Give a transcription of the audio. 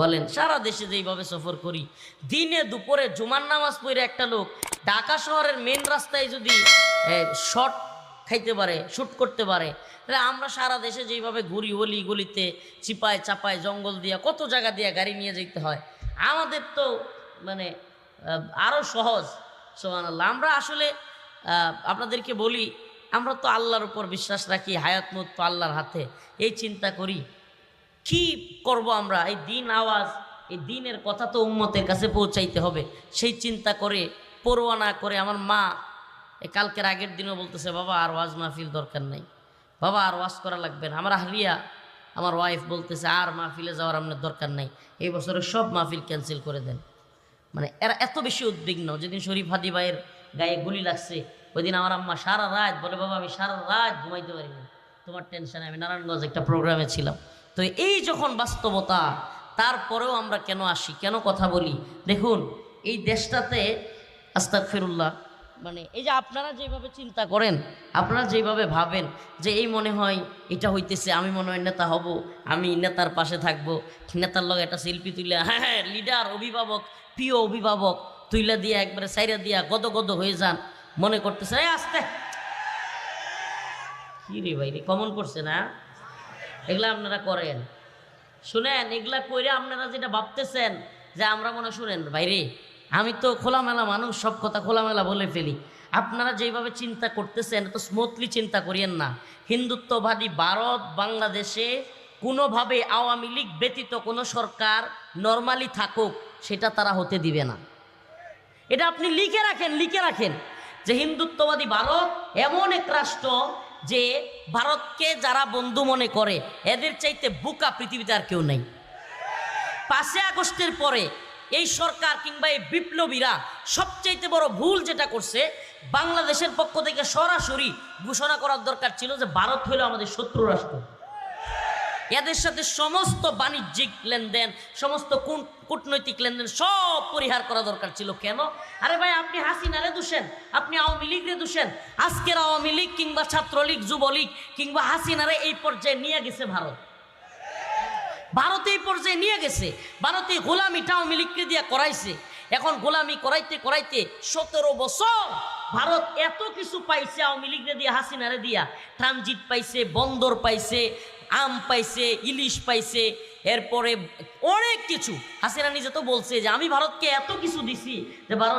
বলেন, সারা দেশে যেইভাবে সফর করি, দিনে দুপুরে জুমার নামাজ পড়ে একটা লোক ঢাকা শহরের মেন রাস্তায় যদি শর্ট খাইতে পারে শ্যুট করতে পারে, তাহলে আমরা সারা দেশে যেইভাবে ঘুরি, অলি গলিতে চিপায় চাপায় জঙ্গল দিয়া, কত জায়গা দিয়া গাড়ি নিয়ে যেতে হয়। আমাদের তো মানে আরও সহজ সোহান আল্লাহ আমরা আসলে আপনাদেরকে বলি, আমরা তো আল্লাহর উপর বিশ্বাস রাখি, হায়াত মুত তো আল্লাহর হাতে, এই চিন্তা করি। কি করব আমরা? এই দিন আওয়াজ, এই দিনের কথা তো উম্মতের কাছে পৌঁছাইতে হবে। সেই চিন্তা করে, পরোয়া না করে আমার মা কালকের আগের দিনও বলতেছে, বাবা, আর ওয়াজ মাহফিল দরকার নাই। বাবা, আর ওয়াজ করা লাগবে না। আমার হারিয়া আমার ওয়াইফ বলতেছে, আর মাহফিলে যাওয়ার আপনার দরকার নাই। এই বছরে সব মাহফিল ক্যান্সেল করে দেন। মানে এরা এত বেশি উদ্বিগ্ন। যেদিন শরীফ হাদি ভাইয়ের গায়ে গুলি লাগছে ওই দিন আমার আম্মা সারা রাত বলে, বাবা, আমি সারা রাত ঘুমাইতে পারিনি। তোমার টেনশনে আমি নারায়ণগঞ্জ একটা প্রোগ্রামে ছিলাম। তো এই যখন বাস্তবতা, তারপরেও আমরা কেন আসি? কেন কথা বলি? দেখুন, এই দেশটাতে আস্তাক ফিরুল্লাহ মানে এই যে আপনারা যেভাবে চিন্তা করেন, আপনারা যেভাবে ভাবেন যে এই মনে হয় এটা হইতেছে, আমি মনে হয় নেতা হব, আমি নেতার পাশে থাকব, নেতার লগে একটা শিল্পী তুইলা হ্যাঁ হ্যাঁ লিডার অভিভাবক, প্রিয় অভিভাবক, তুইলা দিয়া একবারে সাইরা দিয়া গদ গদ হয়ে যান, মনে করতেছে আসতে। কি রে ভাই রে কমন করছে না? এগুলা আপনারা করেন। শুনেন, এগুলা কইরে আপনারা যেটা ভাবতেছেন যে আমরা মনে শুনেন, ভাইরে, আমি তো খোলামেলা মানুষ, সব কথা খোলামেলা বলে ফেলি। আপনারা যেইভাবে চিন্তা করতেছেন তো স্মুথলি চিন্তা করিয়েন না। হিন্দুত্ববাদী ভারত, বাংলাদেশে কোনোভাবে আওয়ামী লীগ ব্যতীত কোনো সরকার নর্মালি থাকুক, সেটা তারা হতে দিবে না। এটা আপনি লিখে রাখেন লিখে রাখেন যে হিন্দুত্ববাদী ভারত এমন এক রাষ্ট্র যে ভারতকে যারা বন্ধু মনে করে, এদের চাইতে বুকা পৃথিবীতে আর কেউ নেই। পাঁচে আগস্টের পরে এই সরকার কিংবা এই বিপ্লবীরা সবচাইতে বড় ভুল যেটা করছে, বাংলাদেশের পক্ষ থেকে সরাসরি ঘোষণা করার দরকার ছিল যে ভারত হলো আমাদের শত্রু রাষ্ট্র। এদের সাথে সমস্ত বাণিজ্যিক লেনদেন, সমস্ত কূটনৈতিক লেনদেন সব পরিহার করা দরকার ছিল। কেন? আরে ভাই, আপনি হাসিনারে দোষেন, আপনি আওয়ামী লীগরে দোষেন। আজকের আওয়ামী লীগ কিংবা ছাত্রলীগ, যুবলীগ কিংবা হাসিনারে এই পর্যায়ে নিয়ে গেছে ভারত। ভারতে এই পর্যায়ে নিয়ে গেছে। ভারতে গোলামিটা আওয়ামী লীগকে দিয়ে করাইছে। এখন গোলামি করাইতে করাইতে সতেরো বছর ভারত এত কিছু পাইছে আওয়ামী লীগরে দিয়ে, হাসিনারে দিয়া। ট্রানজিট পাইছে, বন্দর পাইছে আম পাইছে, ইলিশ পাইছে, এরপরে অনেক কিছু। হাসিনা নিজে তো বলছে যে, আমি ভারতকে এত কিছু দিছি যে ভারত